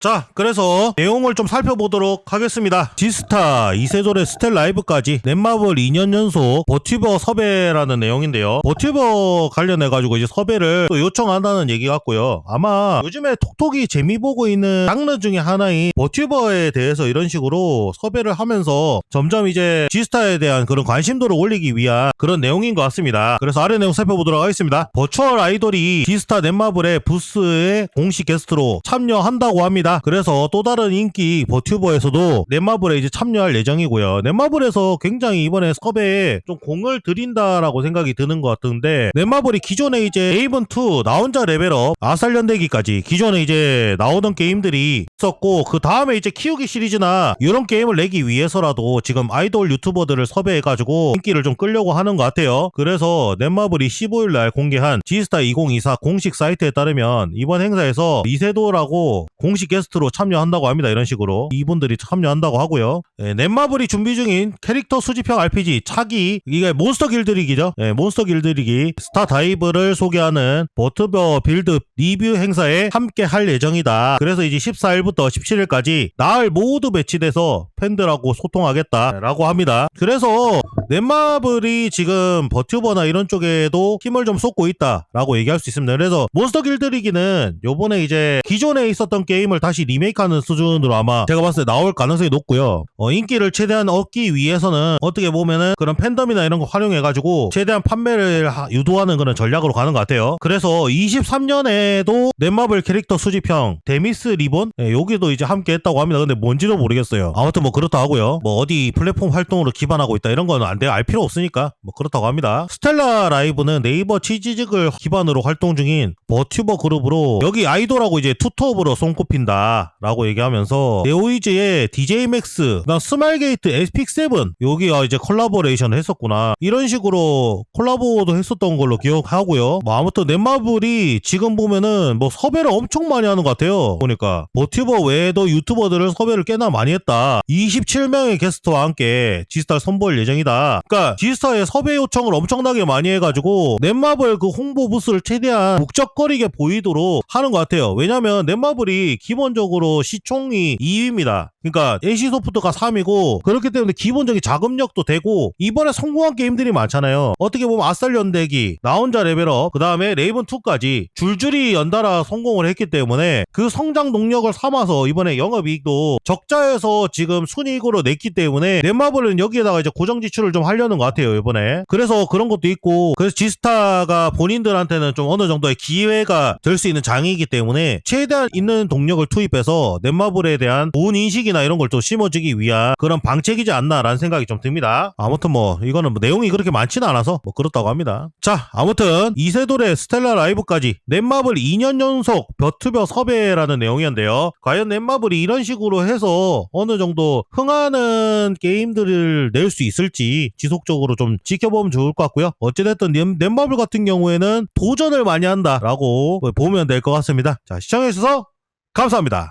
자, 그래서 내용을 좀 살펴보도록 하겠습니다. 지스타, 이세돌의 스텔 라이브까지 넷마블 2년 연속 버튜버 섭외라는 내용인데요. 버튜버 관련해가지고 이제 섭외를 또 요청한다는 얘기 같고요. 아마 요즘에 톡톡이 재미 보고 있는 장르 중에 하나인 버튜버에 대해서 이런 식으로 섭외를 하면서 점점 이제 지스타에 대한 그런 관심도를 올리기 위한 그런 내용인 것 같습니다. 그래서 아래 내용 살펴보도록 하겠습니다. 버추얼 아이돌이 지스타 넷마블의 부스에 공식 게스트로 참여한다고 합니다. 그래서 또 다른 인기 버튜버에서도 넷마블에 이제 참여할 예정이고요. 넷마블에서 굉장히 이번에 섭외에 좀 공을 들인다라고 생각이 드는 것 같은데 넷마블이 기존에 이제 에이븐2 나 혼자 레벨업 아살연대기까지 기존에 이제 나오던 게임들이 있었고 그 다음에 이제 키우기 시리즈나 이런 게임을 내기 위해서라도 지금 아이돌 유튜버들을 섭외해가지고 인기를 좀 끌려고 하는 것 같아요. 그래서 넷마블이 15일날 공개한 지스타 2024 공식 사이트에 따르면 이번 행사에서 이세도라고 공식 게스트 로 참여한다고 합니다. 이런 식으로 이분들이 참여한다고 하고요. 예, 넷마블이 준비 중인 캐릭터 수집형 RPG 차기 이게 몬스터 길들이기죠. 예, 몬스터 길들이기 스타 다이브를 소개하는 버트버 빌드 리뷰 행사에 함께 할 예정이다. 그래서 이제 14일부터 17일까지 나흘 모두 배치돼서 팬들하고 소통하겠다라고 합니다. 그래서 넷마블이 지금 버튜버나 이런 쪽에도 힘을 좀 쏟고 있다라고 얘기할 수 있습니다. 그래서 몬스터 길들이기는 요번에 이제 기존에 있었던 게임을 다시 리메이크하는 수준으로 아마 제가 봤을 때 나올 가능성이 높고요. 어, 인기를 최대한 얻기 위해서는 어떻게 보면은 그런 팬덤이나 이런 거 활용해가지고 최대한 판매를 하- 유도하는 그런 전략으로 가는 것 같아요. 그래서 23년에도 넷마블 캐릭터 수집형 데미스 리본 예, 여기도 이제 함께 했다고 합니다. 근데 뭔지도 모르겠어요. 아무튼 뭐 그렇다 하고요. 뭐 어디 플랫폼 활동으로 기반하고 있다 이런 거는 안 돼, 알 필요 없으니까 뭐 그렇다고 합니다. 스텔라 라이브는 네이버 치즈직을 기반으로 활동 중인 버튜버 그룹으로 여기 아이돌하고 이제 투톱으로 손꼽힌다 라고 얘기하면서 네오이즈의 DJ 맥스, 스마일게이트 에스픽7 여기가 이제 콜라보레이션을 했었구나 이런 식으로 콜라보도 했었던 걸로 기억하고요. 뭐 아무튼 넷마블이 지금 보면은 뭐 섭외를 엄청 많이 하는 것 같아요. 보니까 버튜버 외에도 유튜버들을 섭외를 꽤나 많이 했다. 27명의 게스트와 함께 지스타를 선보일 예정이다. 그러니까 지스타의 섭외 요청을 엄청나게 많이 해가지고 넷마블 그 홍보 부스를 최대한 북적거리게 보이도록 하는 것 같아요. 왜냐면 넷마블이 기본적으로 시총이 2위입니다. 그러니까 NC소프트가 3위고 그렇기 때문에 기본적인 자금력도 되고 이번에 성공한 게임들이 많잖아요. 어떻게 보면 아쌀 연대기, 나 혼자 레벨업, 그 다음에 레이븐 2까지 줄줄이 연달아 성공을 했기 때문에 그 성장 동력을 삼아서 이번에 영업이익도 적자에서 지금 순이익으로 냈기 때문에 넷마블은 여기에다가 이제 고정 지출을 좀 하려는 것 같아요 이번에. 그래서 그런 것도 있고 그래서 지스타가 본인들한테는 좀 어느 정도의 기회가 될 수 있는 장이기 때문에 최대한 있는 동력을 투입해서 넷마블에 대한 좋은 인식이나 이런 걸 좀 심어주기 위한 그런 방책이지 않나라는 생각이 좀 듭니다. 아무튼 뭐 이거는 뭐 내용이 그렇게 많지는 않아서 뭐 그렇다고 합니다. 자 아무튼 이세돌의 스텔라 라이브까지 넷마블 2년 연속 벼투벼 섭외라는 내용이었는데요. 과연 넷마블이 이런 식으로 해서 어느 정도 흥하는 게임들을 낼 수 있을지 지속적으로 좀 지켜보면 좋을 것 같고요. 어찌됐든 넷- 넷마블 같은 경우에는 도전을 많이 한다라고 보면 될 것 같습니다. 자 시청해주셔서 감사합니다.